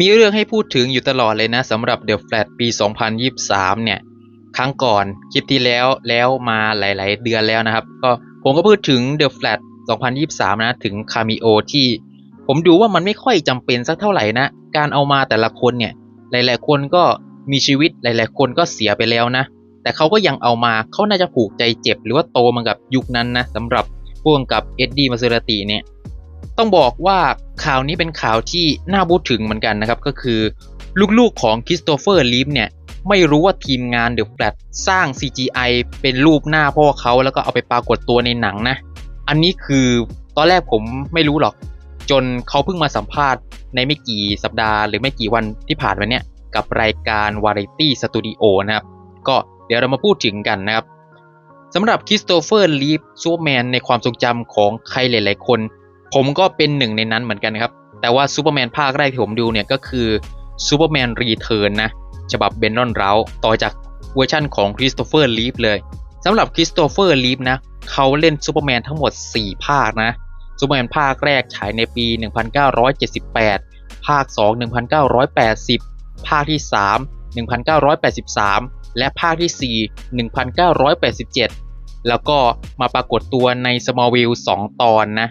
มีเรื่องให้พูดถึงอยู่ตลอดเลยนะสำหรับ The Flash ปี 2023 เนี่ย ครั้งก่อนคลิปที่แล้วแล้วมาหลาย ๆ เดือนแล้วนะครับ ก็ผมก็พูดถึง The Flash 2023 นะ ถึงคามิโอที่ผมดูว่ามันไม่ค่อยจำเป็นสักเท่าไหร่นะ การเอามาแต่ละคนเนี่ย หลาย ๆ คนก็มีชีวิตหลาย ๆ คนก็เสียไปแล้วนะ แต่เขาก็ยังเอามาเขาน่าจะผูกใจเจ็บ หรือว่าโตมากับยุคนั้นนะสำหรับพ่วกกับเอ็ดดี้มาเซราติเนี่ย ต้องบอกว่าข่าวนี้เป็นข่าวที่น่าพูดถึงเหมือนกันนะครับ ก็คือลูกๆของคริสโตเฟอร์ลีฟเนี่ย ไม่รู้ว่าทีมงานเดอะแฟลตสร้าง CGI เป็นรูปหน้าพ่อเขาแล้วก็เอาไปปรากฏตัวในหนังนะ อันนี้คือตอนแรกผมไม่รู้หรอก จนเขาเพิ่งมาสัมภาษณ์ในไม่กี่สัปดาห์หรือไม่กี่วันที่ผ่านมาเนี่ย กับรายการ Variety Studio นะครับ ก็เดี๋ยวเรามาพูดถึงกันนะครับสำหรับคริสโตเฟอร์ลีฟซูเปอร์แมนในความทรงจำของใครหลาย ๆ คน ผมก็เป็นหนึ่งในนั้นเหมือนกันครับ แต่ว่าซูเปอร์แมนภาคแรกที่ผมดูเนี่ยก็คือซูเปอร์แมนรีเทิร์นนะ ฉบับเบนนอนเราต่อจากเวอร์ชั่นของคริสโตเฟอร์ลีฟเลยสำหรับคริสโตเฟอร์ลีฟนะเขาเล่นซูเปอร์แมนทั้งหมด 4 ภาคนะซูเปอร์แมนภาคแรกฉายในปี 1978 ภาค 2 1980 ภาคที่ 3 1983 และภาคที่ 4 1987 แล้วก็มาปรากฏตัวใน Smallville 2 ตอนนะ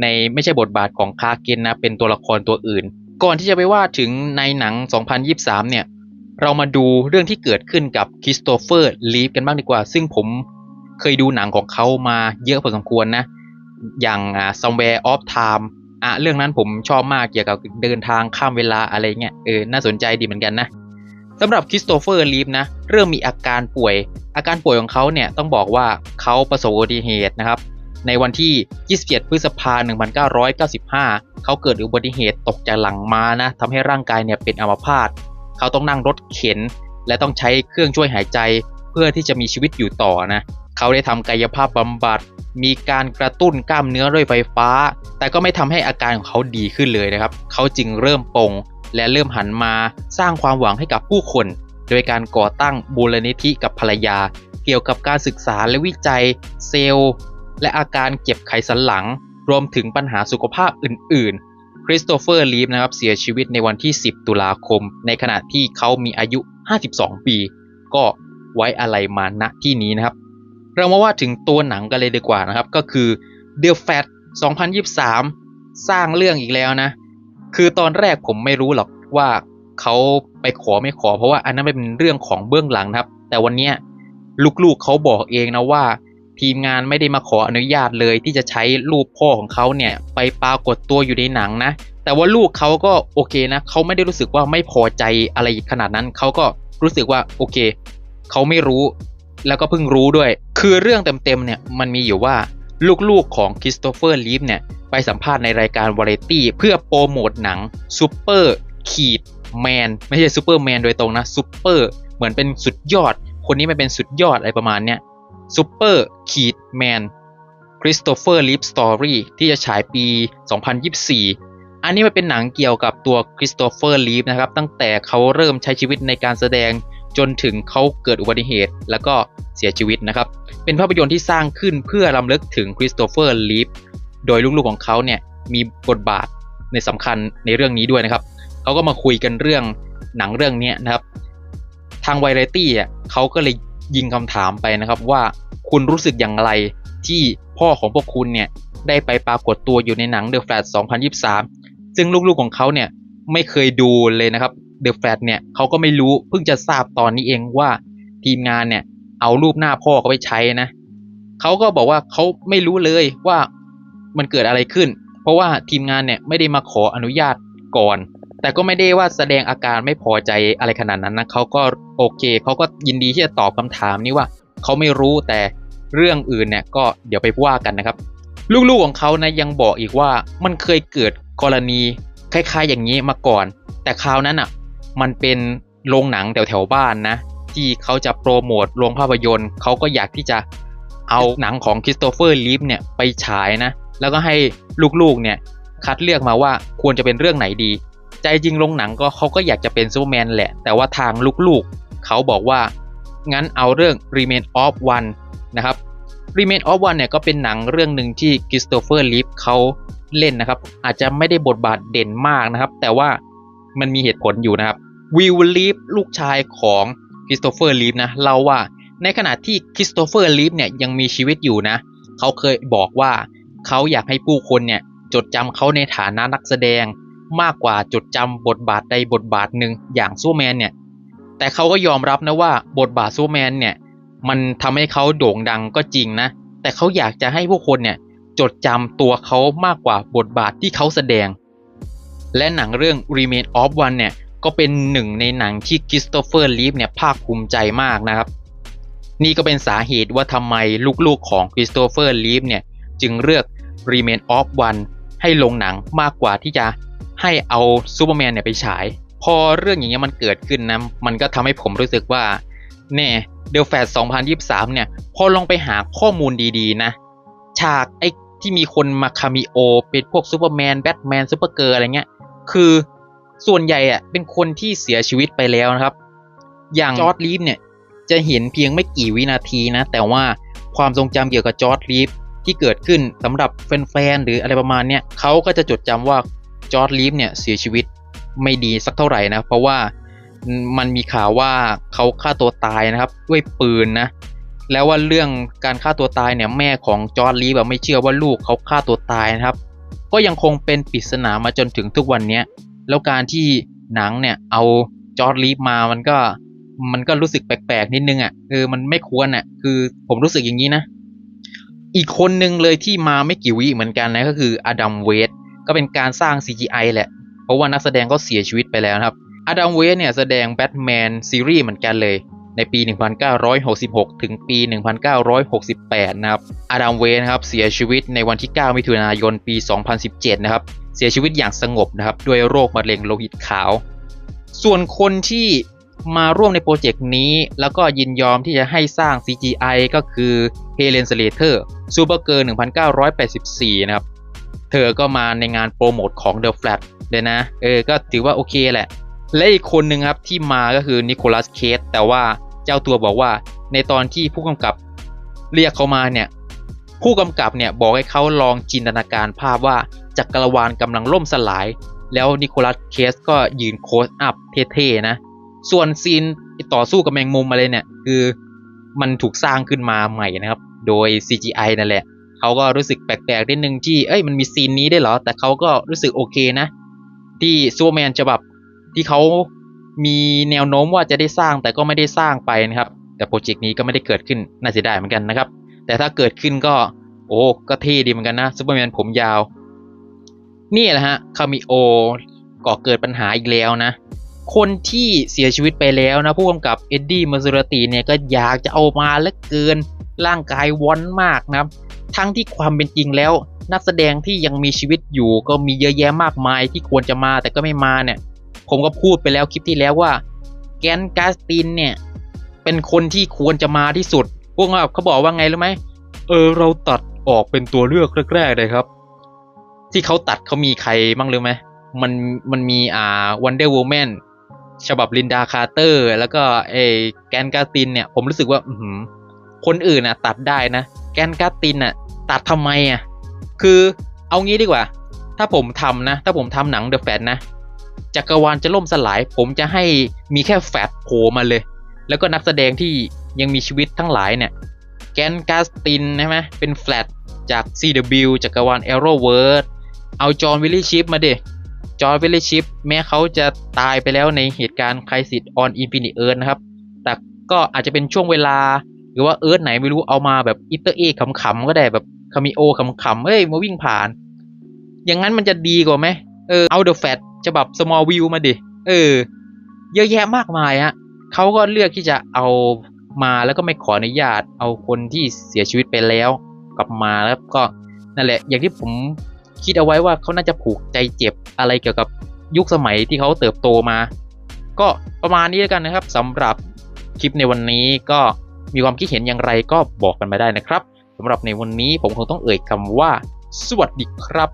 ในไม่ใช่บทบาทของคาเกนนะเป็นตัวละครตัวอื่น ก่อนที่จะไปว่าถึงในหนัง 2023 เนี่ย เรามาดูเรื่องที่เกิดขึ้นกับคริสโตเฟอร์ลีฟกันบ้างดีกว่า ซึ่งผมเคยดูหนังของเขามาเยอะพอสมควรนะ อย่างอ่า Somewhere of Time อะเรื่องนั้นผมชอบมากเกี่ยวกับเดินทางข้ามเวลาอะไรเงี้ยเออน่าสนใจดีเหมือนกันนะสำหรับคริสโตเฟอร์ลีฟนะเริ่มมีอาการป่วย อาการป่วยของเขาเนี่ยต้องบอกว่าเขาประสบอุบัติเหตุนะครับ ในวันที่ 27 พฤษภาคม 1995 เขาเกิดอุบัติเหตุตกจากหลังม้านะทำให้ร่างกายเนี่ยเป็นอัมพาต เขาต้องนั่งรถเข็น และต้องใช้เครื่องช่วยหายใจเพื่อที่จะมีชีวิตอยู่ต่อนะ เขาได้ทำกายภาพบำบัด มีการกระตุ้นกล้ามเนื้อด้วยไฟฟ้า แต่ก็ไม่ทำให้อาการของเขาดีขึ้นเลยนะครับ เขาจึงเริ่มปงและเริ่มหันมาสร้างความหวังให้กับผู้คน โดยการก่อตั้งบูรณิธิกับภรรยา เกี่ยวกับการศึกษาและวิจัยเซลล์ และอาการเจ็บไขสันหลัง รวมถึงปัญหาสุขภาพอื่น ๆ คริสโตเฟอร์ลีฟนะครับเสียชีวิตในวันที่ 10 ตุลาคม ในขณะที่เขามีอายุ 52 ปี ก็ไว้อะไรมาณที่นี้นะครับ เรามาว่าถึงตัวหนังกันเลยดีกว่านะครับ ก็คือ The Fat 2023 สร้างเรื่องอีกแล้วนะ คือตอนแรกผมไม่รู้หรอกว่าเขาไปขอไม่ขอ เพราะว่าอันนั้นเป็นเรื่องของเบื้องหลังนะครับ แต่วันนี้ลูกๆเขาบอกเองนะว่า ทีมงานไม่ได้มาขออนุญาตเลยที่จะใช้รูปพ่อของเขาเนี่ยไปปรากฏตัวอยู่ในหนังนะ แต่ว่าลูกเขาก็โอเคนะเขาไม่ได้รู้สึกว่าไม่พอใจอะไรขนาดนั้นเขาก็รู้สึกว่าโอเคเขาไม่รู้แล้วก็เพิ่งรู้ด้วย คือเรื่องเต็มๆเนี่ยมันมีอยู่ว่าลูกๆของคริสโตเฟอร์ลีฟเนี่ยไปสัมภาษณ์ในรายการวาไรตี้เพื่อโปรโมทหนังซูเปอร์ขีดแมนไม่ใช่ซูเปอร์แมนโดยตรงนะซูเปอร์เหมือนเป็นสุดยอด คนนี้มันเป็นสุดยอดอะไรประมาณเนี้ย ซูเปอร์ขีดแมนคริสโตเฟอร์ลีฟสตอรี่ที่จะฉายปี 2024 อันนี้มันเป็นหนังเกี่ยวกับตัวคริสโตเฟอร์ลีฟนะครับ ตั้งแต่เขาเริ่มใช้ชีวิตในการแสดงจนถึงเขาเกิดอุบัติเหตุ แล้วก็เสียชีวิตนะครับ เป็นภาพยนตร์ที่สร้างขึ้นเพื่อรำลึกถึงคริสโตเฟอร์ลีฟโดยลูกๆของเขาเนี่ยมีบทบาทในสำคัญในเรื่องนี้ด้วยนะครับ เขาก็มาคุยกันเรื่องหนังเรื่องนี้นะครับ ทางไวไรตี้อะเขาก็เลย ยิงคำถามไปนะครับว่าคุณรู้สึกอย่างไรที่พ่อของพวกคุณเนี่ยได้ไปปรากฏตัวอยู่ในหนัง The Flash 2023 ซึ่งลูกๆของเขาเนี่ยไม่เคยดูเลยนะครับ The Flash เนี่ยเขาก็ไม่รู้เพิ่งจะทราบตอนนี้เองว่าทีมงานเนี่ยเอารูปหน้าพ่อเขาไปใช้นะเขาก็บอกว่าเขาไม่รู้เลยว่ามันเกิดอะไรขึ้น เพราะว่าทีมงานเนี่ยไม่ได้มาขออนุญาตก่อน แต่ก็ไม่ได้ว่าแสดงอาการไม่พอใจอะไรขนาดนั้นนะเขาก็โอเคเขาก็ยินดีที่จะตอบคำถามนี้ว่าเขาไม่รู้แต่เรื่องอื่นเนี่ยก็เดี๋ยวไปว่ากันนะครับ ลูกๆของเขานะยังบอกอีกว่ามันเคยเกิดกรณีคล้ายๆอย่างนี้มาก่อน แต่คราวนั้นอะมันเป็นโรงหนังแถวๆบ้านนะ ที่เขาจะโปรโมทโรงภาพยนตร์เขาก็อยากที่จะเอาหนังของคริสโตเฟอร์ลีฟเนี่ยไปฉายนะ แล้วก็ให้ลูกๆเนี่ยคัดเลือกมาว่าควรจะเป็นเรื่องไหนดี ใจจริงโรงหนังก็เขาก็อยากจะเป็นซูเปอร์แมนแหละ แต่ว่าทางลูกๆ เขาบอกว่า งั้นเอาเรื่อง Remain of One นะครับ Remain of One เนี่ยก็เป็นหนังเรื่องหนึ่งที่คริสโตเฟอร์ลีฟเขาเล่นนะครับ อาจจะไม่ได้บทบาทเด่นมากนะครับ แต่ว่ามันมีเหตุผลอยู่นะครับวิลลีฟลูกชายของคริสโตเฟอร์ลีฟนะเล่าว่าในขณะที่คริสโตเฟอร์ลีฟเนี่ยยังมีชีวิตอยู่นะเขาเคยบอกว่าเขาอยากให้ผู้คนเนี่ยจดจำเขาในฐานะนักแสดง มากกว่าจดจำบทบาทใดบทบาทหนึ่งอย่างซูแมนเนี่ย แต่เขาก็ยอมรับนะว่าบทบาทซูแมนเนี่ย มันทำให้เขาโด่งดังก็จริงนะ แต่เขาอยากจะให้ผู้คนเนี่ยจดจำตัวเขามากกว่าบทบาทที่เขาแสดง และหนังเรื่อง Remain of One เนี่ยก็เป็นหนึ่งในหนังที่คริสโตเฟอร์ลีฟเนี่ยภาคภูมิใจมากนะครับ นี่ก็เป็นสาเหตุว่าทำไมลูกๆของคริสโตเฟอร์ลีฟเนี่ยจึงเลือก Remain of One ให้ลงหนังมากกว่าที่จะ ให้เอาซูเปอร์แมนเนี่ยไปฉาย พอเรื่องอย่างเงี้ยมันเกิดขึ้นนะ มันก็ทำให้ผมรู้สึกว่าแน่เดลแฟด2023 เนี่ย พอลองไปหาข้อมูลดีๆนะ ฉากไอ้ที่มีคนมาคามิโอ เป็นพวกซูเปอร์แมนแบทแมนซูเปอร์เกิร์ลอะไรเงี้ย คือส่วนใหญ่อะเป็นคนที่เสียชีวิตไปแล้วนะครับ อย่างจอร์ดลีฟเนี่ย จะเห็นเพียงไม่กี่วินาทีนะ แต่ว่าความทรงจำเกี่ยวกับจอร์ดลีฟที่เกิดขึ้นสำหรับแฟนๆหรืออะไรประมาณเนี้ยเขาก็จะจดจำว่า จอร์ดลีฟเนี่ยเสียชีวิตไม่ดีสักเท่าไหร่นะ เพราะว่ามันมีข่าวว่าเขาฆ่าตัวตายนะครับ ด้วยปืนนะ แล้วว่าเรื่องการฆ่าตัวตายเนี่ยแม่ของจอร์ดลีฟแบบไม่เชื่อว่าลูกเขาฆ่าตัวตายนะครับ ก็ยังคงเป็นปริศนามาจนถึงทุกวันนี้แล้วการที่หนังเนี่ยเอาจอร์ดลีฟมามันก็มันก็รู้สึกแปลกๆนิดนึงอะคือมันไม่ควรอะ คือผมรู้สึกอย่างนี้นะ อีกคนหนึ่งเลยที่มาไม่กี่วิเหมือนกันนะก็คืออดัมเวส ก็เป็นการสร้าง CGI แหละ เพราะว่านักแสดงก็เสียชีวิตไปแล้วครับอดัมเวสเนี่ยแสดงแบทแมนซีรีส์เหมือนกันเลย ในปี 1966 ถึงปี 1968 นะครับอดัมเวสครับเสียชีวิตในวันที่ 9 มิถุนายนปี 2017 นะครับ เสียชีวิตอย่างสงบนะครับ ด้วยโรคมะเร็งโลหิตขาว ส่วนคนที่มาร่วมในโปรเจกต์นี้แล้วก็ยินยอมที่จะให้สร้าง CGI ก็คือเฮเลนสเลเตอร์ซูเปอร์เกิร์1984 นะครับ เธอก็มาในงานโปรโมทของ The Flash เลยนะ เออ ก็ถือว่าโอเคแหละ และอีกคนหนึ่งครับที่มาก็คือนิโคลัสเคสแต่ว่าเจ้าตัวบอกว่าในตอนที่ผู้กำกับเรียกเขามาเนี่ย ผู้กำกับเนี่ยบอกให้เขาลองจินตนาการภาพว่าจักรวาลกำลังล่มสลาย แล้วนิโคลัสเคสก็ยืนโคสอัพเท่ๆนะ ส่วนซีนต่อสู้กับแมงมุมอะไรเนี่ย คือมันถูกสร้างขึ้นมาใหม่นะครับ โดย CGI นั่นแหละ เขาก็รู้สึกแปลกๆนิดนึงที่เอ้ยมันมีซีนนี้ได้เหรอ แต่เขาก็รู้สึกโอเคนะ ที่ซูเปอร์แมนฉบับที่เขามีแนวโน้มว่าจะได้สร้างแต่ก็ไม่ได้สร้างไปนะครับ แต่โปรเจกต์นี้ก็ไม่ได้เกิดขึ้นน่าเสียดายเหมือนกันนะครับ แต่ถ้าเกิดขึ้นก็โอ้ก็เท่ดีเหมือนกันนะซูเปอร์แมนผมยาว นี่แหละฮะคามิโอก่อเกิดปัญหาอีกแล้วนะ คนที่เสียชีวิตไปแล้วนะผู้กำกับเอ็ดดี้มาซูรตีเนี่ยก็อยากจะเอามาเหลือเกินร่างกายวอนมากนะครับ ทั้งที่ความเป็นจริงแล้ว นักแสดงที่ยังมีชีวิตอยู่ก็มีเยอะแยะมากมายที่ควรจะมาแต่ก็ไม่มาเนี่ย ผมก็พูดไปแล้วคลิปที่แล้วว่า แกนกาสตินเนี่ย เป็นคนที่ควรจะมาที่สุด พวกเขาเขาบอกว่าไงรู้ไหมเออเราตัดออกเป็นตัวเลือกแรกๆเลยครับ ที่เขาตัดเขามีใครบ้างรู้ไหมมันมันมีอ่าวันเดอร์ o ูแมนฉบับลินดาคาร์เตอร์ แล้วก็เอแกนกาสตินเนี่ย ผมรู้สึกว่า อือหือคนอื่นอะ ตัดได้นะ แกนกาสตินอะ ตัดทำไมอะ คือเอางี้ดีกว่า ถ้าผมทำนะ ถ้าผมทำหนังเดอะแฟนนะ จักรวาลจะล่มสลาย ผมจะให้มีแค่แฟดโผล่มาเลย แล้วก็นักแสดงที่ยังมีชีวิตทั้งหลายเนี่ย แกนกาสตินใช่ไหมเป็นแฟลตจาก CW จักรวาล Arrowverse เอาจอห์นวิลลี่ชิปมาดิจอห์นวิลลี่ชิปแม้เขาจะตายไปแล้วในเหตุการณ์ Crisis on Infinite Earth นะครับ แต่ก็อาจจะเป็นช่วงเวลา หรือว่าเอิร์ธไหนไม่รู้เอามาแบบอิตเตอร์เอขำๆก็ได้แบบ คามิโอขำๆเฮ้ยมาวิ่งผ่าน อย่างนั้นมันจะดีกว่าไหมเออเอาเดอะแฟตฉบับ small view มาดิ เออ เยอะแยะมากมายฮะเขาก็เลือกที่จะเอามาแล้วก็ไม่ขออนุญาต เอาคนที่เสียชีวิตไปแล้ว กลับมาแล้วก็นั่นแหละ อย่างที่ผมคิดเอาไว้ว่าเขาน่าจะผูกใจเจ็บอะไรเกี่ยวกับยุคสมัยที่เขาเติบโตมา ก็ประมาณนี้แล้วกันนะครับสำหรับคลิปในวันนี้ก็มีความคิดเห็นอย่างไรก็บอกกันมาได้นะครับำหรับในวันนี้ผมคงต้องเอ่ยคำว่า สวัสดีครับ